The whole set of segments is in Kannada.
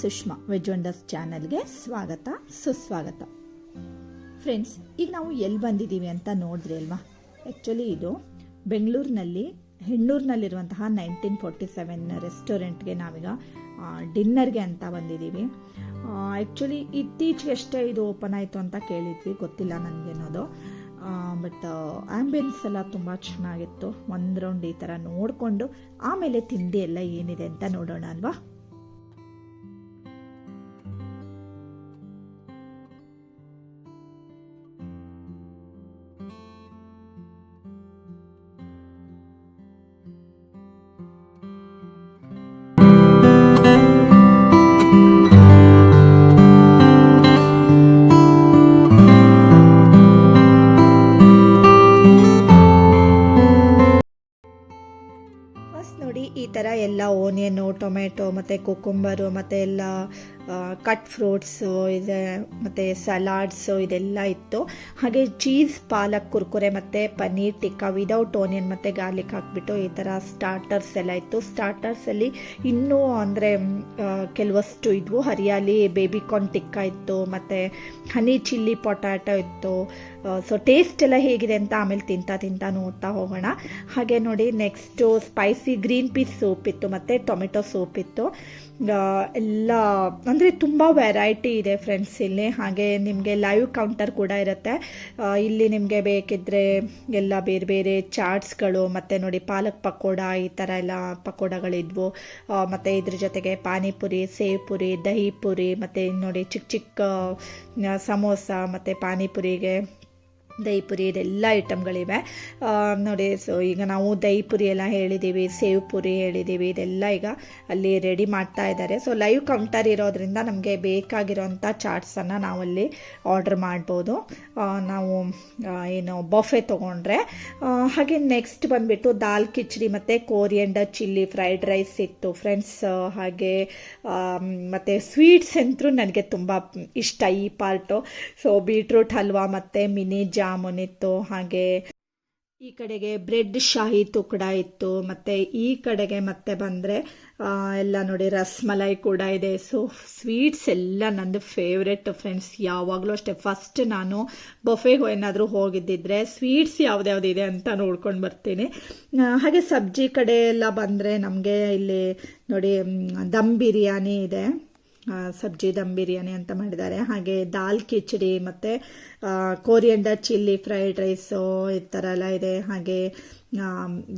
ಸುಷ್ಮಾ ವೆಜ್ ವಂಡರ್ಸ್ ಚಾನಲ್ಗೆ ಸ್ವಾಗತ, ಸುಸ್ವಾಗತ. ಫ್ರೆಂಡ್ಸ್ ಈಗ ನಾವು ಎಲ್ಲಿ ಬಂದಿದ್ದೀವಿ ಅಂತ ನೋಡಿದ್ರಿ ಅಲ್ವಾ? ಆ್ಯಕ್ಚುಲಿ ಇದು ಬೆಂಗಳೂರಿನಲ್ಲಿ ಹೆಣ್ಣೂರಿನಲ್ಲಿರುವಂತಹ ನೈನ್ಟೀನ್ ಫೋರ್ಟಿ ಸೆವೆನ್ ರೆಸ್ಟೋರೆಂಟ್ಗೆ ನಾವೀಗ ಡಿನ್ನರ್ಗೆ ಅಂತ ಬಂದಿದ್ದೀವಿ. ಆ್ಯಕ್ಚುಲಿ ಇತ್ತೀಚೆಗಷ್ಟೇ ಇದು ಓಪನ್ ಆಯಿತು ಅಂತ ಕೇಳಿದ್ವಿ, ಗೊತ್ತಿಲ್ಲ ನನಗೇನೋದು. ಬಟ್ ಆ್ಯಂಬಿಯನ್ಸ್ ಎಲ್ಲ ತುಂಬ ಚೆನ್ನಾಗಿತ್ತು. ಒಂದು ರೌಂಡ್ ಈ ಥರ ನೋಡಿಕೊಂಡು ಆಮೇಲೆ ತಿಂಡಿ ಎಲ್ಲ ಏನಿದೆ ಅಂತ ನೋಡೋಣ ಅಲ್ವಾ? ಈ ಥರ ಎಲ್ಲ ಓನಿಯನ್ನು ಟೊಮೆಟೊ ಮತ್ತು ಕುಕುಂಬರು ಮತ್ತು ಎಲ್ಲ ಕಟ್ ಫ್ರೂಟ್ಸು ಇದೆ, ಮತ್ತು ಸಲಾಡ್ಸು ಇದೆಲ್ಲ ಇತ್ತು. ಹಾಗೆ ಚೀಸ್ ಪಾಲಕ್, ಕುರ್ಕುರೆ, ಮತ್ತು ಪನ್ನೀರ್, ಟಿಕ್ಕಾ ವಿದೌಟ್ ಓನಿಯನ್ ಮತ್ತು ಗಾರ್ಲಿಕ್ ಹಾಕ್ಬಿಟ್ಟು ಈ ಥರ ಸ್ಟಾರ್ಟರ್ಸ್ ಎಲ್ಲ ಇತ್ತು. ಸ್ಟಾರ್ಟರ್ಸಲ್ಲಿ ಇನ್ನೂ ಅಂದರೆ ಕೆಲವಷ್ಟು ಇದ್ವು. ಹರಿಯಾಲಿ ಬೇಬಿಕಾರ್ನ್ ಟಿಕ್ಕಾ ಇತ್ತು, ಮತ್ತು ಹನಿ ಚಿಲ್ಲಿ ಪೊಟ್ಯಾಟೊ ಇತ್ತು. ಸೊ ಟೇಸ್ಟ್ ಎಲ್ಲ ಹೇಗಿದೆ ಅಂತ ಆಮೇಲೆ ತಿಂತಾ ತಿಂತಾ ನೋಡ್ತಾ ಹೋಗೋಣ. ಹಾಗೆ ನೋಡಿ next spicy green peas soup ಇತ್ತು, ಮತ್ತು ಟೊಮೆಟೊ ಸೂಪ್ ಇತ್ತು. ಎಲ್ಲ, ಅಂದರೆ ತುಂಬ ವೆರೈಟಿ ಇದೆ ಫ್ರೆಂಡ್ಸ್ ಇಲ್ಲಿ. ಹಾಗೆ ನಿಮಗೆ ಲೈವ್ ಕೌಂಟರ್ ಕೂಡ ಇರುತ್ತೆ. ಇಲ್ಲಿ ನಿಮಗೆ ಬೇಕಿದ್ದರೆ ಎಲ್ಲ ಬೇರೆ ಬೇರೆ ಚಾಟ್ಸ್ಗಳು ಮತ್ತು ನೋಡಿ ಪಾಲಕ್ ಪಕೋಡ ಈ ಥರ ಎಲ್ಲ ಪಕೋಡಗಳಿದ್ವು. ಮತ್ತು ಇದ್ರ ಜೊತೆಗೆ ಪಾನಿಪುರಿ ಸೇವ್ ಪುರಿ ದಹಿ ಪುರಿ, ಮತ್ತು ನೋಡಿ ಚಿಕ್ಕ ಚಿಕ್ಕ ಸಮೋಸ, ಮತ್ತು ಪಾನಿಪುರಿಗೆ ದಹಿ ಪುರಿ ಇದೆಲ್ಲ ಐಟಮ್ಗಳಿವೆ ನೋಡಿ ಸೊ ಈಗ ನಾವು ದಹಿ ಪುರಿ ಎಲ್ಲ ಹೇಳಿದ್ದೀವಿ ಸೇವ್ ಪುರಿ ಹೇಳಿದ್ದೀವಿ ಇದೆಲ್ಲ ಈಗ ಅಲ್ಲಿ ರೆಡಿ ಮಾಡ್ತಾ ಇದ್ದಾರೆ. ಸೊ ಲೈವ್ ಕೌಂಟರ್ ಇರೋದ್ರಿಂದ ನಮಗೆ ಬೇಕಾಗಿರೋಂಥ ಚಾಟ್ಸನ್ನು ನಾವಲ್ಲಿ ಆರ್ಡ್ರ್ ಮಾಡ್ಬೋದು. ನಾವು ಏನು ಬಫೆ ತೊಗೊಂಡ್ರೆ ಹಾಗೆ ನೆಕ್ಸ್ಟ್ ಬಂದುಬಿಟ್ಟು ದಾಲ್ ಕಿಚಡಿ ಮತ್ತು ಕೋರಿಯಂಡರ್ ಚಿಲ್ಲಿ ಫ್ರೈಡ್ ರೈಸ್ ಇತ್ತು. ಫ್ರೆಂಡ್ಸ್ ಹಾಗೆ ಮತ್ತು ಸ್ವೀಟ್ಸ್ ಅಂತೂ ನನಗೆ ತುಂಬ ಇಷ್ಟ ಈ ಪಾರ್ಟು ಸೊ ಬೀಟ್ರೂಟ್ ಹಲ್ವಾ ಮತ್ತು ಮಿನಿ ಜಾಮೂನ್ ಇತ್ತು ಹಾಗೆ ಈ ಕಡೆಗೆ ಬ್ರೆಡ್ ಶಾಹಿ ತುಕಡ ಇತ್ತು, ಮತ್ತು ಈ ಕಡೆಗೆ ಮತ್ತೆ ಬಂದರೆ ಎಲ್ಲ ನೋಡಿ ರಸ್ಮಲೈ ಕೂಡ ಇದೆ. ಸೊ ಸ್ವೀಟ್ಸ್ ಎಲ್ಲ ನಂದು ಫೇವ್ರೆಟ್ ಫ್ರೆಂಡ್ಸ್ ಯಾವಾಗಲೂ ಅಷ್ಟೇ. ಫಸ್ಟ್ ನಾನು ಬೊಫೆಗೆ ಏನಾದರೂ ಹೋಗಿದ್ದಿದ್ರೆ ಸ್ವೀಟ್ಸ್ ಯಾವ್ದ್ಯಾವ್ದಿದೆ ಅಂತ ನೋಡ್ಕೊಂಡು ಬರ್ತೀನಿ. ಹಾಗೆ ಸಬ್ಜಿ ಕಡೆ ಎಲ್ಲ ಬಂದರೆ ನಮಗೆ ಇಲ್ಲಿ ನೋಡಿ ದಮ್ ಬಿರಿಯಾನಿ ಇದೆ. ಸಬ್ಜಿ ದಮ್ ಬಿರಿಯಾನಿ ಅಂತ ಮಾಡಿದ್ದಾರೆ. ಹಾಗೆ ದಾಲ್ ಕಿಚಡಿ ಮತ್ತು ಕೋರಿಯಂಡರ್ ಚಿಲ್ಲಿ ಫ್ರೈಡ್ ರೈಸು ಈ ಥರ ಎಲ್ಲ ಇದೆ. ಹಾಗೆ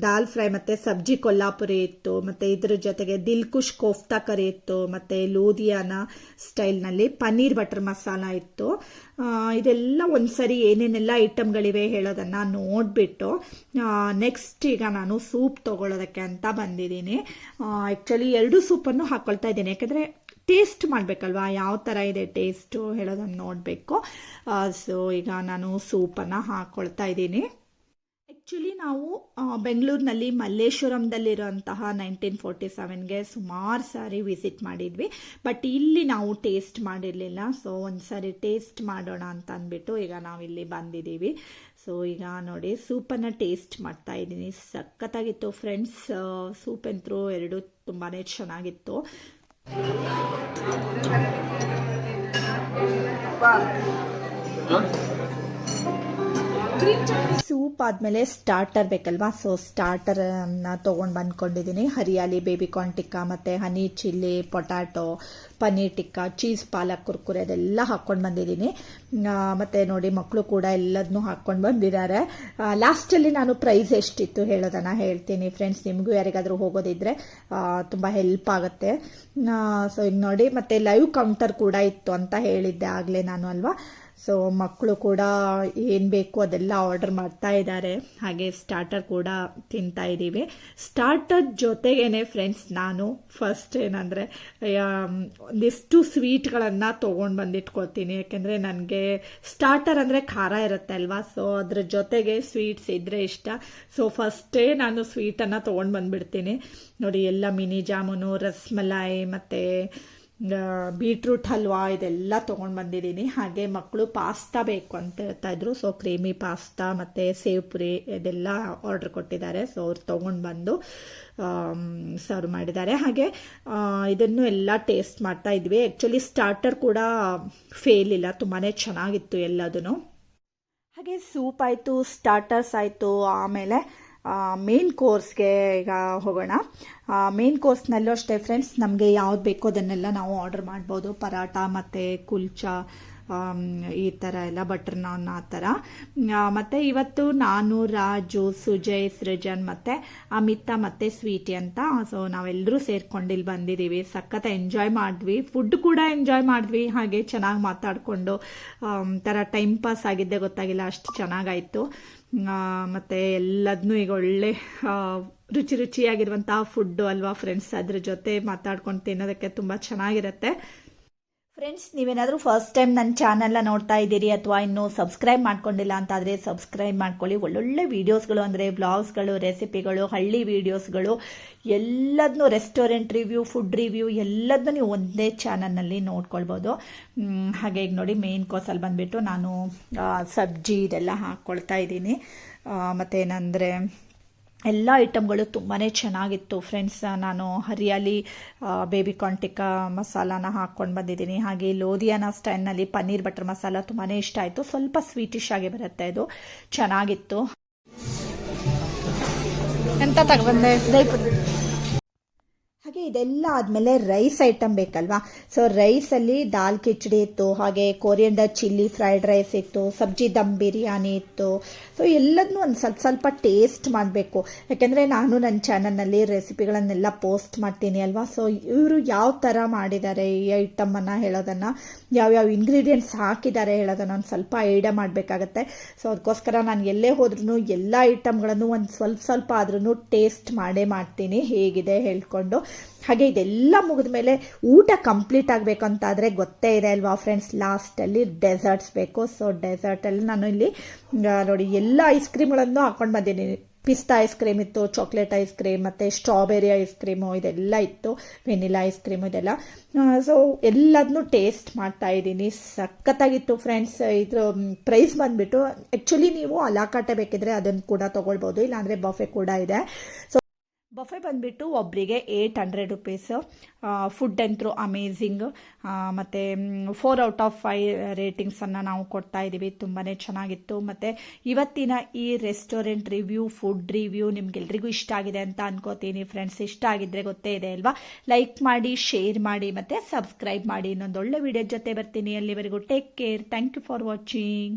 ದಾಲ್ ಫ್ರೈ ಮತ್ತು ಸಬ್ಜಿ ಕೊಲ್ಲಾಪುರಿ ಇತ್ತು. ಮತ್ತು ಇದ್ರ ಜೊತೆಗೆ ದಿಲ್ಕುಶ್ ಕೋಫ್ತಾ ಕರಿ ಇತ್ತು. ಮತ್ತು ಲೂಧಿಯಾನ ಸ್ಟೈಲ್ನಲ್ಲಿ ಪನ್ನೀರ್ ಬಟರ್ ಮಸಾಲ ಇತ್ತು. ಇದೆಲ್ಲ ಒಂದು ಸರಿ ಏನೇನೆಲ್ಲ ಐಟಮ್ಗಳಿವೆ ಹೇಳೋದನ್ನು ನೋಡಿಬಿಟ್ಟು ನೆಕ್ಸ್ಟ್ ಈಗ ನಾನು ಸೂಪ್ ತೊಗೊಳೋದಕ್ಕೆ ಅಂತ ಬಂದಿದ್ದೀನಿ. ಆ್ಯಕ್ಚುಲಿ ಎರಡು ಸೂಪನ್ನು ಹಾಕ್ಕೊಳ್ತಾ ಇದ್ದೀನಿ. ಯಾಕೆಂದರೆ ಟೇಸ್ಟ್ ಮಾಡಬೇಕಲ್ವಾ? ಯಾವ ಥರ ಇದೆ ಟೇಸ್ಟು ಹೇಳೋದನ್ನು ನೋಡಬೇಕು. ಸೊ ಈಗ ನಾನು ಸೂಪನ್ನು ಹಾಕ್ಕೊಳ್ತಾ ಇದ್ದೀನಿ. ಆ್ಯಕ್ಚುಲಿ ನಾವು ಬೆಂಗಳೂರಿನಲ್ಲಿ ಮಲ್ಲೇಶ್ವರಂದಲ್ಲಿರುವಂತಹ ನೈನ್ಟೀನ್ ಫೋರ್ಟಿ ಸೆವೆನ್ಗೆ ಸುಮಾರು ಸಾರಿ ವಿಸಿಟ್ ಮಾಡಿದ್ವಿ. ಬಟ್ ಇಲ್ಲಿ ನಾವು ಟೇಸ್ಟ್ ಮಾಡಿರಲಿಲ್ಲ. ಸೊ ಒಂದು ಸಾರಿ ಟೇಸ್ಟ್ ಮಾಡೋಣ ಅಂತ ಅಂದ್ಬಿಟ್ಟು ಈಗ ನಾವಿಲ್ಲಿ ಬಂದಿದ್ದೀವಿ. ಸೊ ಈಗ ನೋಡಿ ಸೂಪನ್ನು ಟೇಸ್ಟ್ ಮಾಡ್ತಾ ಇದ್ದೀನಿ. ಸಖತ್ತಾಗಿತ್ತು ಫ್ರೆಂಡ್ಸ್ ಸೂಪ್ ಅಂತೂ ಎರಡು ತುಂಬಾ ಚೆನ್ನಾಗಿತ್ತು. ಸೂಪ್ ಆದಮೇಲೆ ಸ್ಟಾರ್ಟರ್ ಬೇಕಲ್ವಾ? ಸೊ ಸ್ಟಾರ್ಟರನ್ನು ತೊಗೊಂಡು ಬಂದ್ಕೊಂಡಿದ್ದೀನಿ ಹರಿಯಾಲಿ ಬೇಬಿಕಾರ್ನ್ ಟಿಕ್ಕಾ ಮತ್ತು honey chilli potato paneer tikka cheese palak, Kurkure ಅದೆಲ್ಲ ಹಾಕ್ಕೊಂಡು ಬಂದಿದ್ದೀನಿ ಮತ್ತು ನೋಡಿ ಮಕ್ಕಳು ಕೂಡ ಎಲ್ಲದನ್ನೂ ಹಾಕ್ಕೊಂಡು ಬಂದಿದ್ದಾರೆ. ಲಾಸ್ಟಲ್ಲಿ ನಾನು ಪ್ರೈಸ್ ಎಷ್ಟಿತ್ತು ಹೇಳೋದನ್ನು ಹೇಳ್ತೀನಿ. ಫ್ರೆಂಡ್ಸ್ ನಿಮಗೂ ಯಾರಿಗಾದರೂ ಹೋಗೋದಿದ್ರೆ ತುಂಬ ಹೆಲ್ಪ್ ಆಗುತ್ತೆ. ಸೊ ಈಗ ನೋಡಿ, ಮತ್ತು ಲೈವ್ ಕೌಂಟರ್ ಕೂಡ ಇತ್ತು ಅಂತ ಹೇಳಿದ್ದೆ ಆಗಲೇ ನಾನು ಅಲ್ವಾ? ಸೊ ಮಕ್ಕಳು ಕೂಡ ಏನು ಬೇಕು ಅದೆಲ್ಲ ಆರ್ಡರ್ ಮಾಡ್ತಾ ಇದ್ದಾರೆ. ಹಾಗೆ ಸ್ಟಾರ್ಟರ್ ಕೂಡ ತಿಂತಾ ಇದ್ದೀವಿ. ಸ್ಟಾರ್ಟರ್ ಜೊತೆಗೇನೆ ಫ್ರೆಂಡ್ಸ್ ನಾನು ಫಸ್ಟ್ ಏನಂದರೆ ಒಂದಿಷ್ಟು ಸ್ವೀಟ್ಗಳನ್ನು ತೊಗೊಂಡು ಬಂದಿಟ್ಕೊಳ್ತೀನಿ. ಯಾಕೆಂದರೆ ನನಗೆ ಸ್ಟಾರ್ಟರ್ ಅಂದರೆ ಖಾರ ಇರುತ್ತೆ ಅಲ್ವಾ? ಸೊ ಅದ್ರ ಜೊತೆಗೆ ಸ್ವೀಟ್ಸ್ ಇದ್ದರೆ ಇಷ್ಟ. ಸೊ ಫಸ್ಟೇ ನಾನು ಸ್ವೀಟನ್ನು ತೊಗೊಂಡು ಬಂದುಬಿಡ್ತೀನಿ. ನೋಡಿ, ಎಲ್ಲ ಮಿನಿ ಜಾಮೂನು, ರಸ್ಮಲಾಯಿ, ಮತ್ತು ಬೀಟ್ರೂಟ್ ಹಲ್ವಾ ಇದೆಲ್ಲ ತೊಗೊಂಡು ಬಂದಿದ್ದೀನಿ. ಹಾಗೆ ಮಕ್ಕಳು ಪಾಸ್ತಾ ಬೇಕು ಅಂತ ಹೇಳ್ತಾ ಇದ್ರು. ಸೊ ಕ್ರೀಮಿ ಪಾಸ್ತಾ ಮತ್ತು ಸೇವ್ ಪುರಿ ಇದೆಲ್ಲ ಆರ್ಡ್ರ್ ಕೊಟ್ಟಿದ್ದಾರೆ. ಸೊ ಅವ್ರು ತೊಗೊಂಡು ಬಂದು ಸರ್ವ್ ಮಾಡಿದ್ದಾರೆ. ಹಾಗೆ ಇದನ್ನು ಎಲ್ಲ ಟೇಸ್ಟ್ ಮಾಡ್ತಾ ಇದ್ವಿ. ಆ್ಯಕ್ಚುಲಿ ಸ್ಟಾರ್ಟರ್ ಕೂಡ ಫೇಲ್ ಇಲ್ಲ. ತುಂಬಾ ಚೆನ್ನಾಗಿತ್ತು ಎಲ್ಲದೂ ಹಾಗೆ ಸೂಪ್ ಆಯಿತು ಸ್ಟಾರ್ಟರ್ಸ್ ಆಯಿತು, ಆಮೇಲೆ ಮೇನ್ ಕೋರ್ಸ್ಗೆ ಈಗ ಹೋಗೋಣ. ಮೇನ್ ಕೋರ್ಸ್ನಲ್ಲೂ ಅಷ್ಟೇ ಫ್ರೆಂಡ್ಸ್ ನಮಗೆ ಯಾವ್ದು ಬೇಕೋ ಅದನ್ನೆಲ್ಲ ನಾವು ಆರ್ಡರ್ ಮಾಡ್ಬೋದು. ಪರಾಟ ಮತ್ತು ಕುಲ್ಚಾ ಈ ಥರ ಎಲ್ಲ ಬಟರ್ ನಾನ್ ಆ ಥರ ಮತ್ತು ಇವತ್ತು ನಾನು, ರಾಜು, ಸುಜಯ್, ಸೃಜನ್ ಮತ್ತು ಅಮಿತಾ ಮತ್ತು ಸ್ವೀಟಿ ಅಂತ. ಸೊ ನಾವೆಲ್ಲರೂ ಸೇರ್ಕೊಂಡು ಇಲ್ಲಿ ಬಂದಿದ್ದೀವಿ. ಸಖತ್ ಎಂಜಾಯ್ ಮಾಡಿದ್ವಿ. ಫುಡ್ ಕೂಡ ಎಂಜಾಯ್ ಮಾಡಿದ್ವಿ. ಹಾಗೆ ಚೆನ್ನಾಗಿ ಮಾತಾಡಿಕೊಂಡು ಥರ ಟೈಮ್ ಪಾಸ್ ಆಗಿದ್ದೆ ಗೊತ್ತಾಗಿಲ್ಲ. ಅಷ್ಟು ಚೆನ್ನಾಗಾಯಿತು. ಮತ್ತು ಎಲ್ಲದನ್ನೂ ಈಗ ಒಳ್ಳೆ ರುಚಿ ರುಚಿಯಾಗಿರುವಂತಹ ಫುಡ್ಡು ಅಲ್ವಾ ಫ್ರೆಂಡ್ಸ್ ಅದ್ರ ಜೊತೆ ಮಾತಾಡ್ಕೊಂಡು ತಿನ್ನೋದಕ್ಕೆ ತುಂಬ ಚೆನ್ನಾಗಿರುತ್ತೆ. ಫ್ರೆಂಡ್ಸ್ ನೀವೇನಾದರೂ ಫಸ್ಟ್ ಟೈಮ್ ನನ್ನ ಚಾನಲ್ನ ನೋಡ್ತಾ ಇದ್ದೀರಿ ಅಥವಾ ಇನ್ನೂ ಸಬ್ಸ್ಕ್ರೈಬ್ ಮಾಡ್ಕೊಂಡಿಲ್ಲ ಅಂತಾದರೆ ಸಬ್ಸ್ಕ್ರೈಬ್ ಮಾಡ್ಕೊಳ್ಳಿ. ಒಳ್ಳೊಳ್ಳೆ ವೀಡಿಯೋಸ್ಗಳು ಅಂದರೆ ವ್ಲಾಗ್ಸ್ಗಳು ರೆಸಿಪಿಗಳು ಹಳ್ಳಿ ವೀಡಿಯೋಸ್ಗಳು ಎಲ್ಲದನ್ನೂ ರೆಸ್ಟೋರೆಂಟ್ ರಿವ್ಯೂ ಫುಡ್ ರಿವ್ಯೂ ಎಲ್ಲದನ್ನೂ ನೀವು ಒಂದೇ ಚಾನಲ್ನಲ್ಲಿ ನೋಡ್ಕೊಳ್ಬೋದು. ಹಾಗೆ ಈಗ ನೋಡಿ ಮೇನ್ ಕೋಸಲ್ಲಿ ಬಂದುಬಿಟ್ಟು ನಾನು ಸಬ್ಜಿ ಇದೆಲ್ಲ ಹಾಕ್ಕೊಳ್ತಾ ಇದ್ದೀನಿ. ಮತ್ತು ಏನಂದರೆ ಎಲ್ಲ ಐಟಮ್ಗಳು ತುಂಬಾ ಚೆನ್ನಾಗಿತ್ತು ಫ್ರೆಂಡ್ಸ್ ನಾನು ಹರಿಯಾಲಿ ಬೇಬಿ ಕಾರ್ನ್ ಟಿಕ್ಕಾ ಮಸಾಲಾನ ಹಾಕ್ಕೊಂಡು ಬಂದಿದ್ದೀನಿ. ಹಾಗೆ ಲೋಧಿಯಾನ ಸ್ಟೈಲ್ನಲ್ಲಿ ಪನ್ನೀರ್ ಬಟರ್ ಮಸಾಲ ತುಂಬಾ ಇಷ್ಟ ಆಯಿತು. ಸ್ವಲ್ಪ ಸ್ವೀಟಿಶ್ ಆಗಿ ಬರುತ್ತೆ ಇದು. ಚೆನ್ನಾಗಿತ್ತು. ಎಂತ ತಗೊಬಂದೆ ಹಾಗೆ ಇದೆಲ್ಲ ಆದಮೇಲೆ ರೈಸ್ ಐಟಮ್ ಬೇಕಲ್ವಾ? ಸೊ ರೈಸಲ್ಲಿ ದಾಲ್ ಕಿಚಡಿ ಇತ್ತು, ಹಾಗೆ ಕೊರಿಯಂಡರ್ ಚಿಲ್ಲಿ ಫ್ರೈಡ್ ರೈಸ್ ಇತ್ತು, ಸಬ್ಜಿ ದಮ್ ಬಿರಿಯಾನಿ ಇತ್ತು. ಸೊ ಎಲ್ಲದನ್ನೂ ಒಂದು ಸ್ವಲ್ಪ ಸ್ವಲ್ಪ ಟೇಸ್ಟ್ ಮಾಡಬೇಕು. ಯಾಕೆಂದರೆ ನಾನು ನನ್ನ ಚಾನಲ್ನಲ್ಲಿ ರೆಸಿಪಿಗಳನ್ನೆಲ್ಲ ಪೋಸ್ಟ್ ಮಾಡ್ತೀನಿ ಅಲ್ವಾ? ಸೊ ಇವರು ಯಾವ ಥರ ಮಾಡಿದ್ದಾರೆ ಈ ಐಟಮನ್ನು ಹೇಳೋದನ್ನು? ಯಾವ್ಯಾವ ಇಂಗ್ರೀಡಿಯೆಂಟ್ಸ್ ಹಾಕಿದ್ದಾರೆ ಹೇಳೋದನ್ನು ಒಂದು ಸ್ವಲ್ಪ ಐಡಿಯಾ ಮಾಡಬೇಕಾಗತ್ತೆ. ಸೊ ಅದಕ್ಕೋಸ್ಕರ ನಾನು ಎಲ್ಲೇ ಹೋದ್ರೂ ಎಲ್ಲ ಐಟಮ್ಗಳನ್ನು ಒಂದು ಸ್ವಲ್ಪ ಸ್ವಲ್ಪ ಆದ್ರೂ ಟೇಸ್ಟ್ ಮಾಡೇ ಮಾಡ್ತೀನಿ. ಹೇಗಿದೆ ಹೇಳ್ಕೊಂಡು. ಹಾಗೆ ಇದೆಲ್ಲ ಮುಗಿದ ಮೇಲೆ ಊಟ ಕಂಪ್ಲೀಟ್ ಆಗಬೇಕು ಅಂತಾದರೆ ಗೊತ್ತೇ ಇದೆ ಅಲ್ವಾ ಫ್ರೆಂಡ್ಸ್ ಲಾಸ್ಟಲ್ಲಿ ಡೆಸರ್ಟ್ಸ್ ಬೇಕು. ಸೊ ಡೆಸರ್ಟಲ್ಲಿ ನಾನು ಇಲ್ಲಿ ನೋಡಿ ಎಲ್ಲ ಐಸ್ ಕ್ರೀಮ್ಗಳನ್ನು ಹಾಕೊಂಡು ಬಂದಿದ್ದೀನಿ. ಪಿಸ್ತಾ ಐಸ್ ಕ್ರೀಮ್ ಇತ್ತು ಚಾಕ್ಲೇಟ್ ಐಸ್ ಕ್ರೀಮ್ ಮತ್ತು ಸ್ಟ್ರಾಬೆರಿ ಐಸ್ ಕ್ರೀಮು ಇದೆಲ್ಲ ಇತ್ತು ವೆನಿಲಾ ಐಸ್ ಕ್ರೀಮು ಇದೆಲ್ಲ. ಸೊ ಎಲ್ಲದನ್ನೂ ಟೇಸ್ಟ್ ಮಾಡ್ತಾ ಇದ್ದೀನಿ. ಸಖತ್ತಾಗಿತ್ತು ಫ್ರೆಂಡ್ಸ್ ಇದ್ರ ಪ್ರೈಸ್ ಬಂದುಬಿಟ್ಟು ಆ್ಯಕ್ಚುಲಿ ನೀವು ಅಲಾಕಾಟೆ ಬೇಕಿದ್ರೆ ಅದನ್ನು ಕೂಡ ತೊಗೊಳ್ಬೋದು, ಇಲ್ಲಾಂದರೆ ಬಫೆ ಕೂಡ ಇದೆ. ಸೊ ಬಫೆ ಬಂದುಬಿಟ್ಟು ಒಬ್ಬರಿಗೆ ಏಯ್ಟ್ ಹಂಡ್ರೆಡ್ ರುಪೀಸ್ ಫುಡ್ ಅಂತೂ ಅಮೇಝಿಂಗ್ ಮತ್ತು ಫೋರ್ ಔಟ್ ಆಫ್ ಫೈವ್ ರೇಟಿಂಗ್ಸನ್ನು ನಾವು ಕೊಡ್ತಾ ಇದ್ದೀವಿ ತುಂಬಾ ಚೆನ್ನಾಗಿತ್ತು. ಮತ್ತು ಇವತ್ತಿನ ಈ ರೆಸ್ಟೋರೆಂಟ್ ರಿವ್ಯೂ ಫುಡ್ ರಿವ್ಯೂ ನಿಮ್ಗೆಲ್ರಿಗೂ ಇಷ್ಟ ಆಗಿದೆ ಅಂತ ಅನ್ಕೋತೀನಿ. ಫ್ರೆಂಡ್ಸ್ ಇಷ್ಟ ಆಗಿದ್ರೆ ಗೊತ್ತೇ ಇದೆ ಅಲ್ವಾ? ಲೈಕ್ ಮಾಡಿ ಶೇರ್ ಮಾಡಿ, ಮತ್ತು ಸಬ್ಸ್ಕ್ರೈಬ್ ಮಾಡಿ. ಇನ್ನೊಂದು ಒಳ್ಳೆ ವಿಡಿಯೋ ಜೊತೆ ಬರ್ತೀನಿ. ಅಲ್ಲಿವರೆಗೂ take care thank you for watching